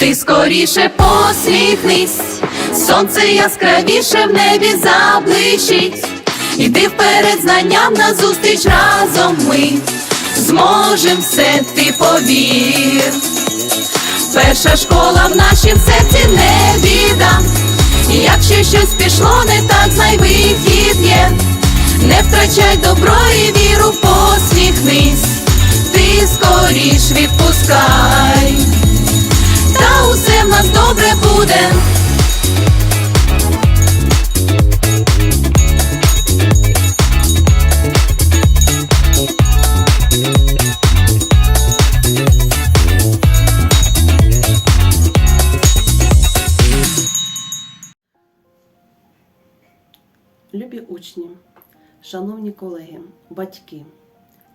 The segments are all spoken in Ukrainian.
Ти скоріше посміхнись, сонце яскравіше в небі заблищить. Іди вперед знанням назустріч разом ми зможем все, ти повір. Перша школа в нашім серці не біда. Якщо щось пішло не так, знай вихід є. Не втрачай добро і віру, посміхнись, ти скоріш відпускай, та усе в нас добре буде. Любі учні, шановні колеги, батьки,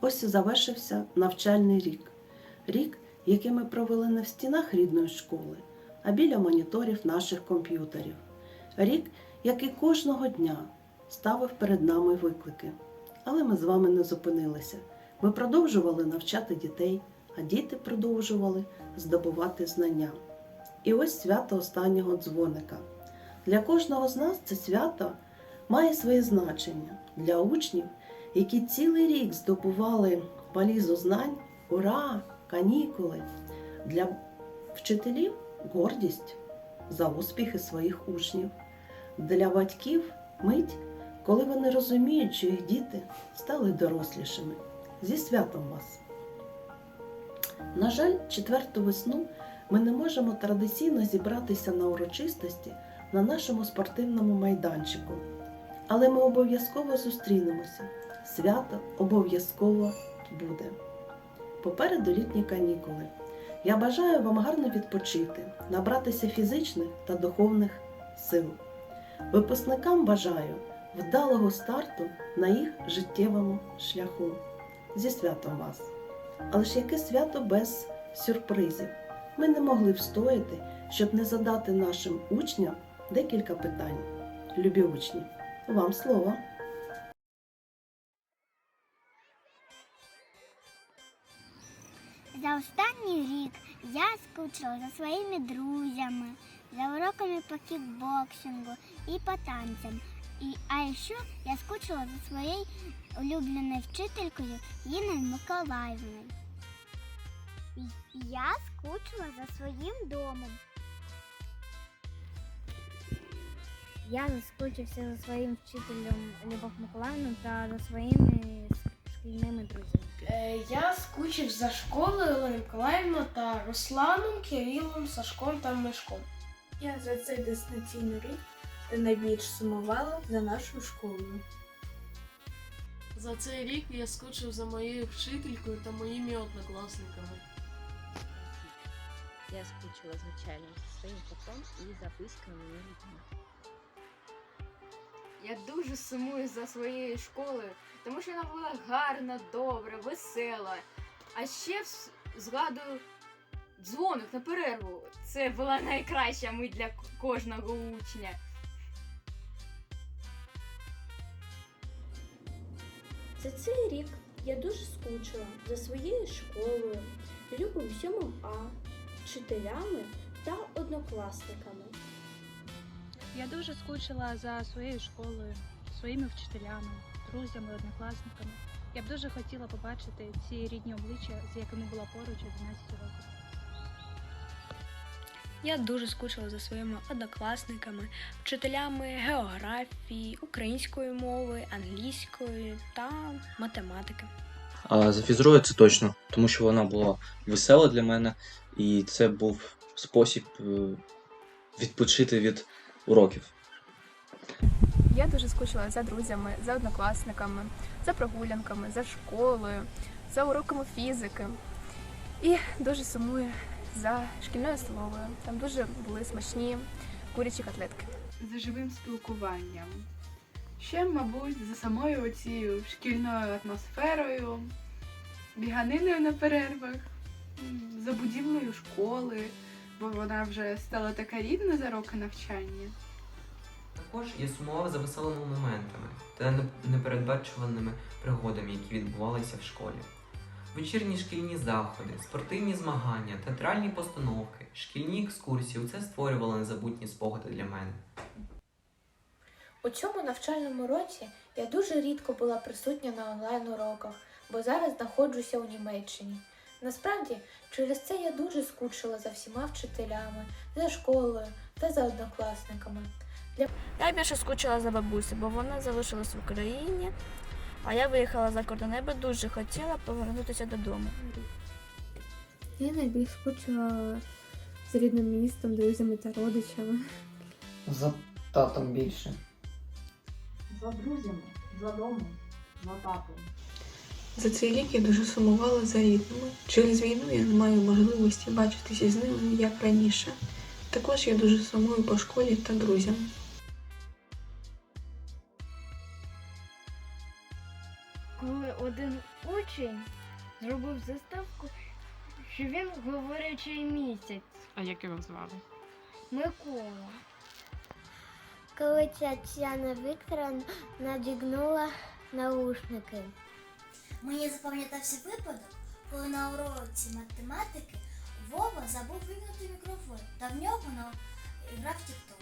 ось і завершився навчальний рік. Рік, який ми провели не в стінах рідної школи, а біля моніторів наших комп'ютерів. Рік, який кожного дня ставив перед нами виклики. Але ми з вами не зупинилися. Ми продовжували навчати дітей, а діти продовжували здобувати знання. І ось свято останнього дзвоника. Для кожного з нас це свято має своє значення для учнів, які цілий рік здобували валізу знань, ура, канікули. Для вчителів гордість за успіхи своїх учнів. Для батьків мить, коли вони розуміють, що їх діти стали дорослішими. Зі святом вас! На жаль, четверту весну ми не можемо традиційно зібратися на урочистості на нашому спортивному майданчику. Але ми обов'язково зустрінемося. Свято обов'язково буде. Попереду літні канікули. Я бажаю вам гарно відпочити, набратися фізичних та духовних сил. Випускникам бажаю вдалого старту на їх життєвому шляху. Зі святом вас! Але ж яке свято без сюрпризів? Ми не могли встояти, щоб не задати нашим учням декілька питань. Любі учні! Вам слово. Останній рік я скучила за своїми друзями, за уроками по кікбоксингу і по танцям. І, а ще я скучила за своєю улюбленою вчителькою Інною Миколаївною. Я скучила за своїм домом. Я заскучився за своїм вчителем Любов Миколаївною та за своїми шкільними друзями. Е, Я скучив за школою Олею Миколаївну та Русланом, Кирилом, Сашком та Мишком. Я за цей дистанційний рік найбільш сумувала за нашу школу. За цей рік я скучив за моєю вчителькою та моїми однокласниками. Я скучила, звичайно, за своїм котом і за близькими мені людьми. Я дуже сумую за своєю школою, тому що вона була гарна, добра, весела. А ще згадую дзвоник на перерву. Це була найкраща мить для кожного учня. За цей рік я дуже скучила за своєю школою, любим 7 А, вчителями та однокласниками. Я дуже скучила за своєю школою, своїми вчителями, друзями, однокласниками. Я б дуже хотіла побачити ці рідні обличчя, з якими була поруч 11 років. Я дуже скучила за своїми однокласниками, вчителями географії, української мови, англійської та математики. А за фізрою це точно, тому що вона була весела для мене, і це був спосіб е, відпочити від уроків. Я дуже скучила за друзями, за однокласниками, за прогулянками, за школою, за уроками фізики. І дуже сумую за шкільною столовою. Там дуже були смачні курячі котлетки. За живим спілкуванням. Ще, мабуть, за самою цією шкільною атмосферою, біганиною на перервах, за будівлею школи, бо вона вже стала така рідна за роки навчання. Також я сумував за веселими моментами та непередбачуваними пригодами, які відбувалися в школі. Вечірні шкільні заходи, спортивні змагання, театральні постановки, шкільні екскурсії це створювало незабутні спогади для мене. У цьому навчальному році я дуже рідко була присутня на онлайн-уроках, бо зараз знаходжуся у Німеччині. Насправді, через це я дуже скучила за всіма вчителями, за школою та за однокласниками. Я більше скучила за бабусю, бо вона залишилась в Україні, а я виїхала за кордон. Я би дуже хотіла повернутися додому. Я найбільш скучила з рідним містом, друзями та родичами. За татом більше. За друзями, за домом, за татом. За цей рік я дуже сумувала за рідними. Через війну я не маю можливості бачитися з ними як раніше. Також я дуже сумую по школі та друзям. Учень зробив заставку, що він говорячий місяць. А як його звали? Микола. Коли Тетяна Вікторовна надігнула наушники. Мені запам'ятався випадок, коли на уроці математики Вова забув вимкнути мікрофон, та в нього на грав TikTok.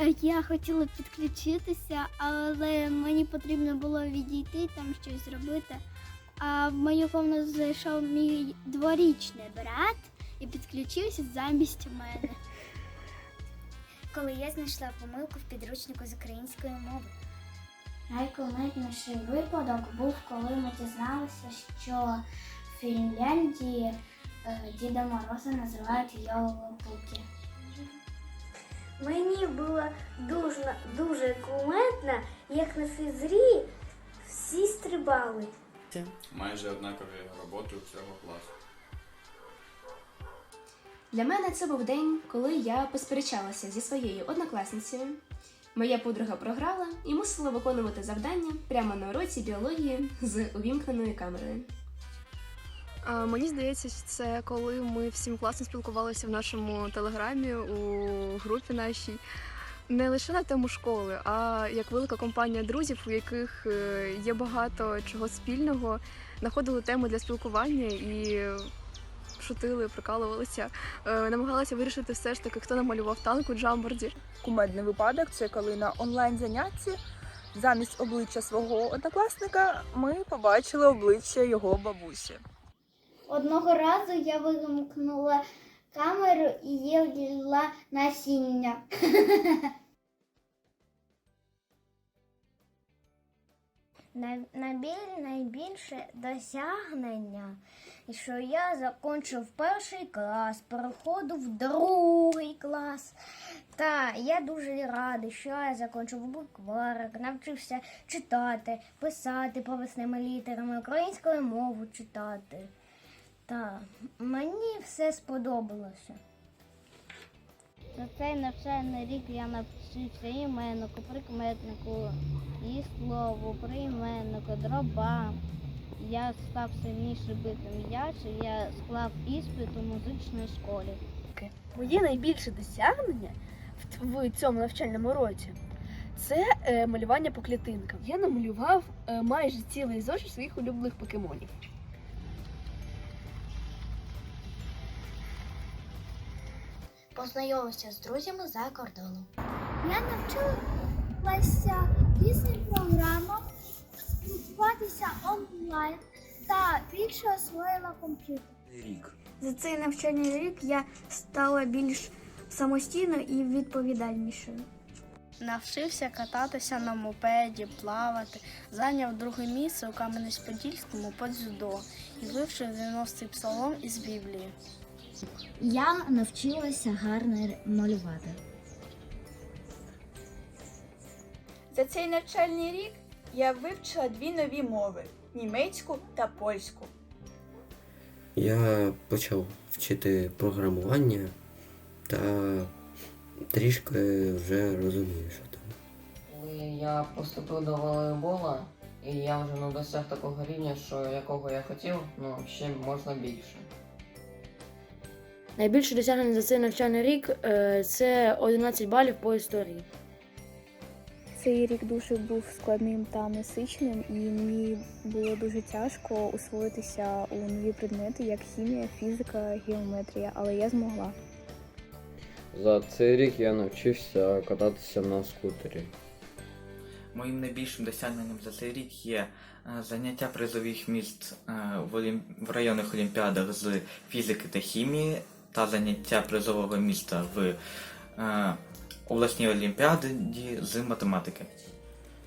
Е, Я хотіла підключитися, але мені потрібно було відійти там щось зробити. А в мою комнату зайшов мій дворічний брат і підключився замість мене. Коли я знайшла помилку в підручнику з української мови. Найкомедніший випадок був, коли ми дізналися, що в Фінляндії е, Діда Мороза називають Йолопуки. Мені було дуже, дуже кумедно, як на фізрі всі стрибали. Майже однакові роботи у цього класу. Для мене це був день, коли я посперечалася зі своєю однокласницею. Моя подруга програла і мусила виконувати завдання прямо на уроці біології з увімкненою камерою. Мені здається, це коли ми всім класно спілкувалися в нашому телеграмі у групі нашій. Не лише на тему школи, а як велика компанія друзів, у яких е, є багато чого спільного, знаходили теми для спілкування і шутили, прикалувалися, Е, намагалися вирішити все ж таки, хто намалював танк у джамборді. Кумедний випадок це коли на онлайн занятті замість обличчя свого однокласника ми побачили обличчя його бабусі. Одного разу я вимкнула камеру і їла насіння. Найбіль, найбільше досягнення, що я закінчив перший клас, переходив в другий клас. Та я дуже радий, що я закінчив букварик, навчився читати, писати прависними літерами, українською мову читати. Та мені все сподобалося. За цей навчальний рік я навчився іменнику, прикметнику, і слову, прийменнику, дроба. Я став сильніше бити м'яч, і я склав іспит у музичній школі. Моє найбільше досягнення в, в цьому навчальному році це е, малювання по клітинкам. Я намалював е, майже цілий зошит своїх улюблених покемонів. Познайомився з друзями за кордоном. Я навчилася різним програмам, спілкуватися онлайн та більше освоїла комп'ютер. Рік. За цей навчальний рік я стала більш самостійною і відповідальнішою. Навчився кататися на мопеді, плавати, зайняв друге місце у Кам'янець-Подільському по дзюдо і вивчив 90-й псалом із Біблії. Я навчилася гарно малювати. За цей навчальний рік я вивчила дві нові мови німецьку та польську. Я почав вчити програмування та трішки вже розумію, що там. Коли я поступив до волейбола, і я вже не досяг такого рівня, що якого я хотів, ну ще можна більше. Найбільше досягнення за цей навчальний рік е, це 11 балів по історії. Цей рік дуже був складним та насиченим, і мені було дуже тяжко усвоїтися у нові предмети, як хімія, фізика, геометрія, але я змогла. За цей рік я навчився кататися на скутері. Моїм найбільшим досягненням за цей рік є е, заняття призових місць е, в районних олімпіадах з фізики та хімії та заняття призового місця в е, обласній олімпіаді з математики.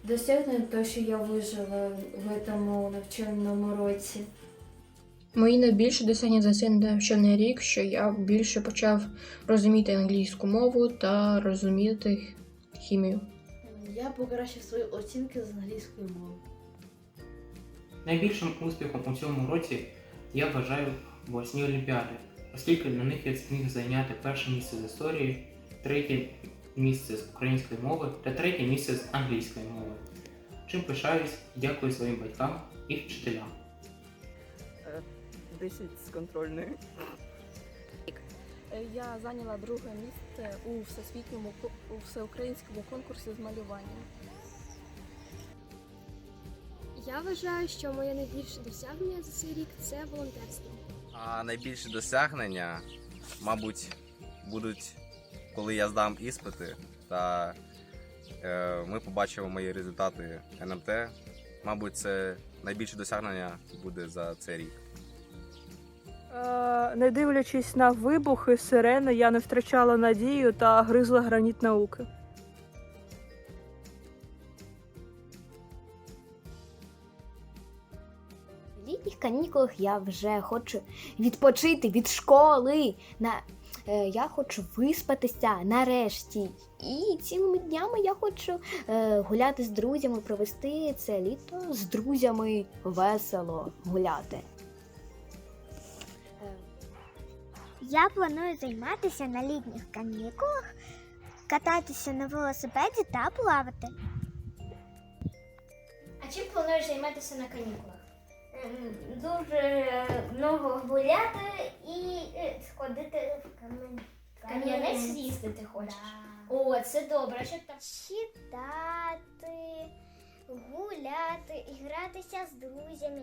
Досягнення те, що я вижила в цьому навчальному році. Мої найбільші досягнення за цей навчальний рік, що я більше почав розуміти англійську мову та розуміти хімію. Я покращив свої оцінки з англійської мови. Найбільшим успіхом у цьому році я вважаю власні олімпіади, оскільки на них я зміг зайняти перше місце з історії, третє місце з української мови та третє місце з англійської мови. Чим пишаюсь, дякую своїм батькам і вчителям. 10 з контрольної. Я зайняла друге місце у всесвітньому у всеукраїнському конкурсі з малювання. Я вважаю, що моє найбільше досягнення за цей рік це волонтерство. А найбільші досягнення, мабуть, будуть, коли я здам іспити, та е, ми побачимо мої результати НМТ. Мабуть, це найбільше досягнення буде за цей рік. Е, Не дивлячись на вибухи, сирени, я не втрачала надію та гризла граніт науки. Канікулах я вже хочу відпочити від школи. На, е, я хочу виспатися нарешті. І цілими днями я хочу е, гуляти з друзями, провести це літо з друзями весело гуляти. Я планую займатися на літніх канікулах, кататися на велосипеді та плавати. А чим плануєш займатися на канікулах? Дуже много гуляти і сходити в камінь. Кам'янець з'їздити хочеш? О, це добре, що там. Читати, гуляти і гратися з друзями.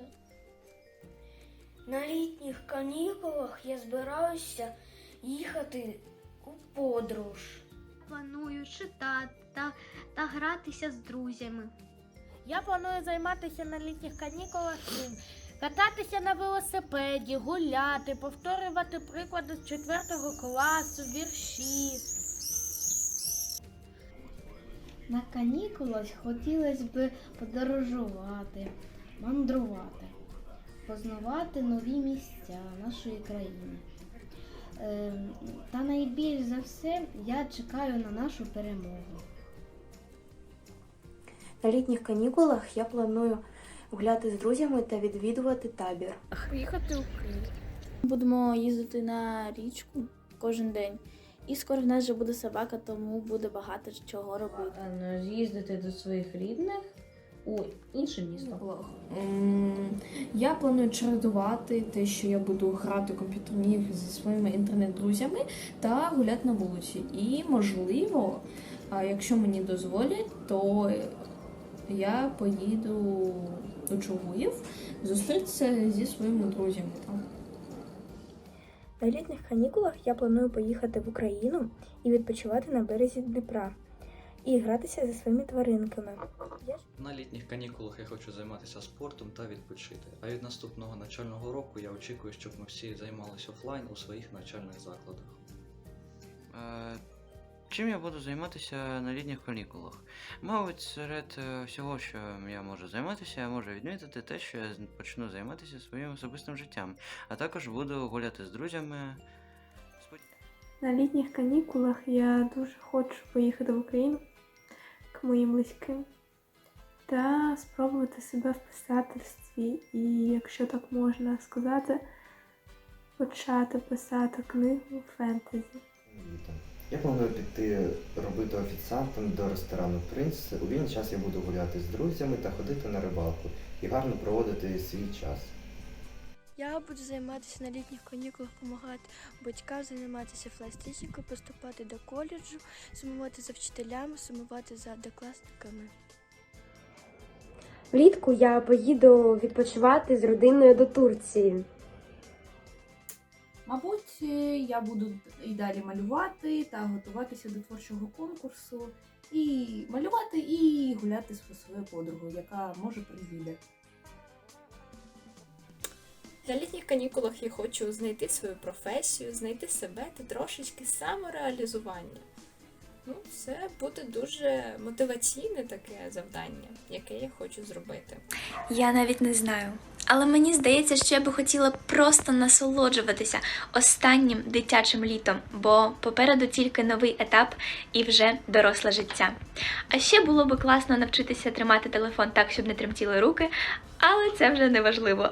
На літніх канікулах я збираюся їхати у подорож. Планую читати та, та гратися з друзями. Я планую займатися на літніх канікулах цим. Кататися на велосипеді, гуляти, повторювати приклади з 4 класу, вірші. На канікулах хотілося б подорожувати, мандрувати, познавати нові місця нашої країни. Ем, Та найбільш за все я чекаю на нашу перемогу. На літніх канікулах я планую гуляти з друзями та відвідувати табір. Їхати у Київ. Будемо їздити на річку кожен день. І скоро в нас вже буде собака, тому буде багато чого робити. З'їздити до своїх рідних у інше місто. Я планую чередувати те, що я буду грати комп'ютерні ігри зі своїми інтернет-друзями та гуляти на вулиці. І, можливо, а якщо мені дозволять, то я поїду до Чугуїв зустрітися зі своїми друзями там. На літніх канікулах я планую поїхати в Україну і відпочивати на березі Дніпра і гратися зі своїми тваринками. На літніх канікулах я хочу займатися спортом та відпочити. А від наступного навчального року я очікую, щоб ми всі займалися офлайн у своїх навчальних закладах. Чим я буду займатися на літніх канікулах? Мабуть, серед е, всього, що я можу займатися, я можу відмітити те, що я почну займатися своїм особистим життям, а також буду гуляти з друзями. На літніх канікулах я дуже хочу поїхати в Україну к моїм близьким та спробувати себе в писательстві і, якщо так можна сказати, почати писати книгу фентезі. Я планую піти робити офіціантом до ресторану Принц. У вільний час я буду гуляти з друзями та ходити на рибалку і гарно проводити свій час. Я буду займатися на літніх канікулах, допомагати батькам займатися пластичною, поступати до коледжу, сумувати за вчителями, сумувати за однокласниками. Влітку я поїду відпочивати з родиною до Турції. Мабуть, е, я буду і далі малювати та готуватися до творчого конкурсу, і малювати, і гуляти зі своєю подругою, яка може приїде. На літніх канікулах я хочу знайти свою професію, знайти себе та трошечки самореалізування. Ну, це буде дуже мотиваційне таке завдання, яке я хочу зробити. Я навіть не знаю. Але мені здається, що я би хотіла просто насолоджуватися останнім дитячим літом, бо попереду тільки новий етап і вже доросле життя. А ще було би класно навчитися тримати телефон так, щоб не тремтіли руки, але це вже не важливо.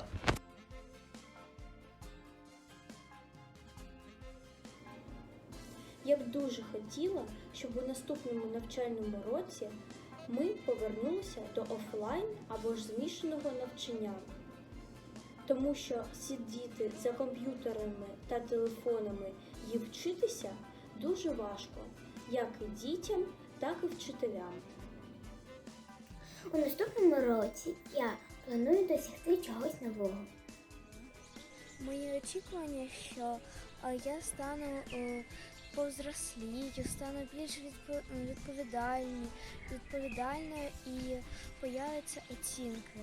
Я б дуже хотіла, щоб у наступному навчальному році ми повернулися до офлайн або ж змішаного навчання. Тому що сидіти за комп'ютерами та телефонами і вчитися дуже важко, як і дітям, так і вчителям. У наступному році я планую досягти чогось нового. Мої очікування, що я стану е, повзрослію, стану більш відпо- відповідальні, відповідальною і появляться оцінки.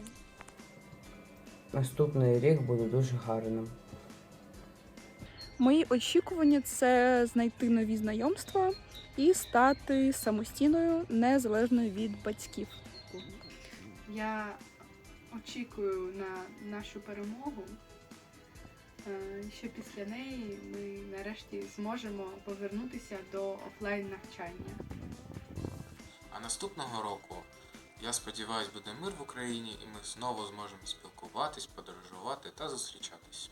Наступний рік буде дуже гарним. Мої очікування це знайти нові знайомства і стати самостійною, незалежною від батьків. Я очікую на нашу перемогу, е, що після неї ми нарешті зможемо повернутися до офлайн навчання. А наступного року, я сподіваюся, буде мир в Україні і ми знову зможемо спілкуватись, подорожувати та зустрічатись.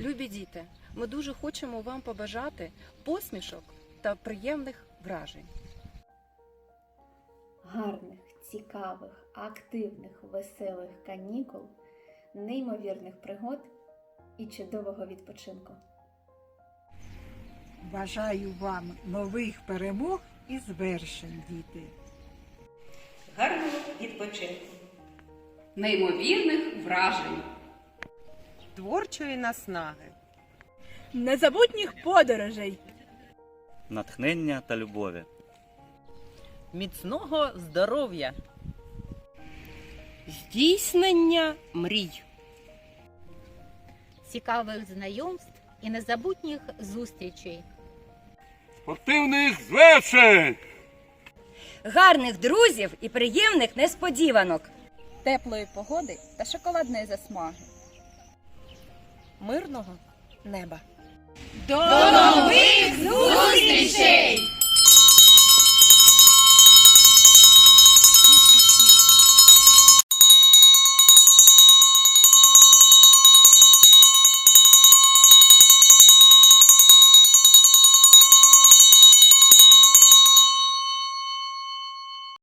Любі діти, ми дуже хочемо вам побажати посмішок та приємних вражень. гарних, цікавих, активних, веселих канікул, неймовірних пригод і чудового відпочинку. Бажаю вам нових перемог і звершень, діти. гарного відпочинку, неймовірних вражень, творчої наснаги, Незабутніх подорожей, натхнення та любові. міцного здоров'я, здійснення мрій, цікавих знайомств і незабутніх зустрічей. Спортивних звершень, гарних друзів і приємних несподіванок, Теплої погоди та шоколадної засмаги. мирного неба. До нових зустрічей!